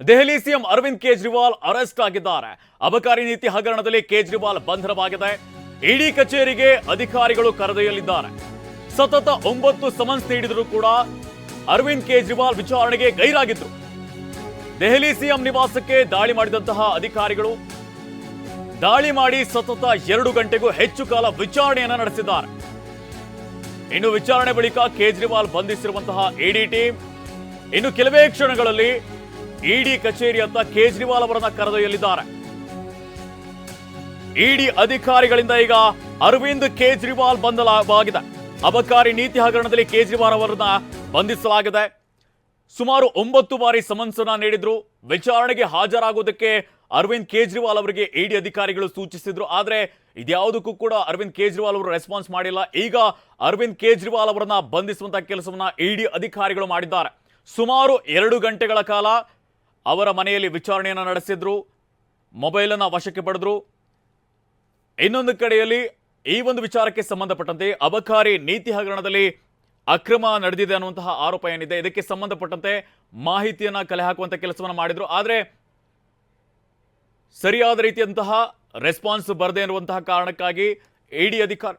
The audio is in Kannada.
ದೆಹಲಿ ಸಿಎಂ ಅರವಿಂದ್ ಕೇಜ್ರಿವಾಲ್ ಅರೆಸ್ಟ್ ಆಗಿದ್ದಾರೆ. ಅಬಕಾರಿ ನೀತಿ ಹಗರಣದಲ್ಲಿ ಕೇಜ್ರಿವಾಲ್ ಬಂಧನವಾಗಿದೆ. ಇಡಿ ಕಚೇರಿಗೆ ಅಧಿಕಾರಿಗಳು ಕರೆದೊಯ್ಯಲಿದ್ದಾರೆ. ಸತತ ಒಂಬತ್ತು ಸಮನ್ಸ್ ನೀಡಿದರೂ ಕೂಡ ಅರವಿಂದ್ ಕೇಜ್ರಿವಾಲ್ ವಿಚಾರಣೆಗೆ ಗೈರಾಗಿದ್ರು. ದೆಹಲಿ ಸಿಎಂ ನಿವಾಸಕ್ಕೆ ದಾಳಿ ಮಾಡಿದಂತಹ ಅಧಿಕಾರಿಗಳು ದಾಳಿ ಮಾಡಿ ಸತತ ಎರಡು ಗಂಟೆಗೂ ಹೆಚ್ಚು ಕಾಲ ವಿಚಾರಣೆಯನ್ನು ನಡೆಸಿದ್ದಾರೆ. ಇನ್ನು ವಿಚಾರಣೆ ಬಳಿಕ ಕೇಜ್ರಿವಾಲ್ ಬಂಧಿಸಿರುವಂತಹ ಇಡಿ ಟೀಮ್ ಇನ್ನು ಕೆಲವೇ ಕ್ಷಣಗಳಲ್ಲಿ ಇಡಿ ಕಚೇರಿ ಅಂತ ಕೇಜ್ರಿವಾಲ್ ಅವರನ್ನ ಕರೆದೊಯ್ಯಲಿದ್ದಾರೆ. ಇಡಿ ಅಧಿಕಾರಿಗಳಿಂದ ಈಗ ಅರವಿಂದ್ ಕೇಜ್ರಿವಾಲ್ ಬಂಧನವಾಗಿದೆ ಅಬಕಾರಿ ನೀತಿ ಹಗರಣದಲ್ಲಿ ಕೇಜ್ರಿವಾಲ್ ಅವರನ್ನ ಬಂಧಿಸಲಾಗಿದೆ. ಸುಮಾರು ಒಂಬತ್ತು ಬಾರಿ ಸಮನ್ಸ್ ಅನ್ನ ನೀಡಿದ್ರು. ವಿಚಾರಣೆಗೆ ಹಾಜರಾಗುವುದಕ್ಕೆ ಅರವಿಂದ್ ಕೇಜ್ರಿವಾಲ್ ಅವರಿಗೆ ಇಡಿ ಅಧಿಕಾರಿಗಳು ಸೂಚಿಸಿದ್ರು. ಆದ್ರೆ ಇದ್ಯಾವುದಕ್ಕೂ ಕೂಡ ಅರವಿಂದ್ ಕೇಜ್ರಿವಾಲ್ ಅವರು ರೆಸ್ಪಾನ್ಸ್ ಮಾಡಿಲ್ಲ. ಈಗ ಅರವಿಂದ್ ಕೇಜ್ರಿವಾಲ್ ಅವರನ್ನ ಬಂಧಿಸುವಂತಹ ಕೆಲಸವನ್ನ ಇಡಿ ಅಧಿಕಾರಿಗಳು ಮಾಡಿದ್ದಾರೆ. ಸುಮಾರು ಎರಡು ಗಂಟೆಗಳ ಕಾಲ ಅವರ ಮನೆಯಲ್ಲಿ ವಿಚಾರಣೆಯನ್ನು ನಡೆಸಿದ್ರು, ಮೊಬೈಲನ್ನು ವಶಕ್ಕೆ ಪಡೆದ್ರು. ಇನ್ನೊಂದು ಕಡೆಯಲ್ಲಿ ಈ ಒಂದು ವಿಚಾರಕ್ಕೆ ಸಂಬಂಧಪಟ್ಟಂತೆ ಅಬಕಾರಿ ನೀತಿ ಹಗರಣದಲ್ಲಿ ಅಕ್ರಮ ನಡೆದಿದೆ ಅನ್ನುವಂತಹ ಆರೋಪ ಏನಿದೆ, ಇದಕ್ಕೆ ಸಂಬಂಧಪಟ್ಟಂತೆ ಮಾಹಿತಿಯನ್ನು ಕಲೆ ಹಾಕುವಂಥ ಕೆಲಸವನ್ನು ಮಾಡಿದ್ರು. ಆದರೆ ಸರಿಯಾದ ರೀತಿಯಂತಹ ರೆಸ್ಪಾನ್ಸ್ ಬರದೇ ಇರುವಂತಹ ಕಾರಣಕ್ಕಾಗಿ ಇಡಿ ಅಧಿಕಾರ